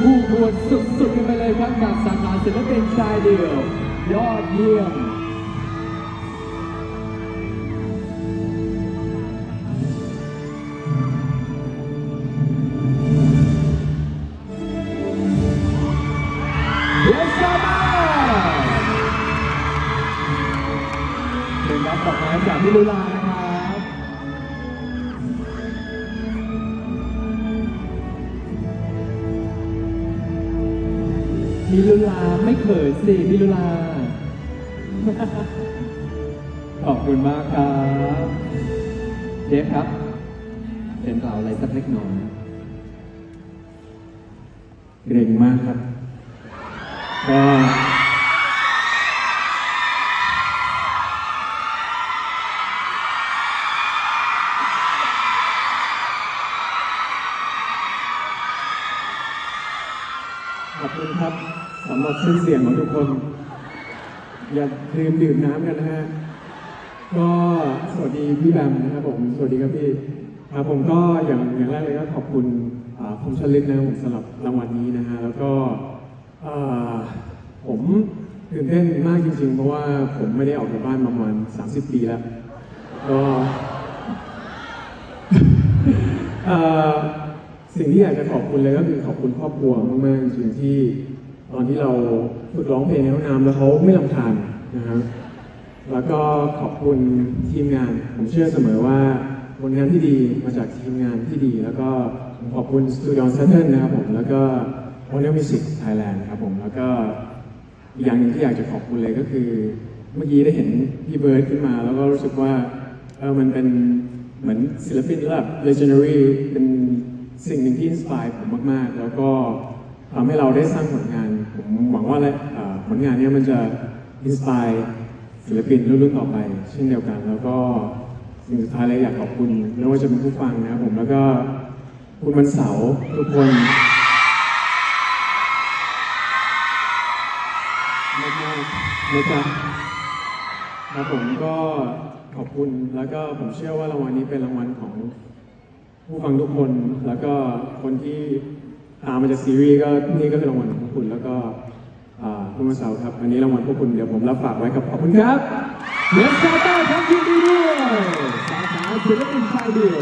ประกวดสุดๆกันไปเลยครับกับสาขาศิลปินชายเดี่ยว ยอดเยี่ยมเป็นรับดอกไม้จากพี่ลุลานะครับ พี่ลุลาไม่เขินสิพี่ลุลา ขอบคุณมากครับเจฟครับเป็นกล่าวอะไรสักเล็กน้อยเกรงมากครับก็ คุณครับสำหรับชื่อเสียงของทุกคน อย่าลืมดื่มน้ำกันนะฮะ ก็สวัสดีพี่แบมนะครับผม สวัสดีครับพี่ครับผมก็อย่างอย่างแรกเลยก็ขอบคุณอ่าผมชลิตนะผมสำหรับรางวัลนี้นะฮะ แล้วก็ผมตื่นเต้นมากจริงๆ เพราะว่าผมไม่ได้ออกจากบ้านมาประมาณ 30 ปีแล้ว ก็ สิ่งที่อยากจะขอบคุณเลยก็คือขอบคุณครอบครัวมากๆจริงๆที่ตอนที่เราฝึกร้องเพลงในห้องน้ำแล้วเขาไม่ลำคาญนะครับแล้วก็ขอบคุณทีมงาน ผมเชื่อเสมอว่าผลงานที่ดีมาจากทีมงานที่ดี แล้วก็ขอบคุณสตูดิโอเซ t เทิลนะครับผมแล้วก็ o n e Music Thailand ครับผมแล้วก็อีกอย่างหนึ่งที่อยากจะขอบคุณเลยก็คือ เมื่อกี้ได้เห็นพี่เบิร์ดขึ้นมา แล้วก็รู้สึกว่าเออมันเป็นเหมือนศิลปินระดับ legendary เป็น สิ่งหนึ่งที่อินสปายผมมาก ๆ แล้วก็ทำให้เราได้สร้างผลงาน ผมหวังว่าและเอ่อผลงานเนี้มันจะอินสปายศิลปินรุ่นๆต่อไป เช่นเดียวกัน แล้วก็สิ่งสุดท้ายเลยอยากขอบคุณไม่ว่าจะเป็นผู้ฟังนะครับผมแล้วก็คุณวันเสาร์ทุกคนมากๆนะจ๊ะครับผมก็ขอบคุณแล้วก็ผมเชื่อว่ารางวัลนี้เป็นรางวัลของ ผู้ฟังทุกคนแล้วก็คนที่ตามมาจากซีรีส์ก็นี่ก็คือรางวัลของพวกคุณแล้วก็คุณมาเสาร์ครับ อันนี้รางวัลพวกคุณเดี๋ยวผมรับฝากไว้ครับขอบคุณครับเยสซาต้าครับยินดีด้วยสาวๆศิลปินชายเดี่ยว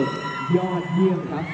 ยอดเยี่ยมครับ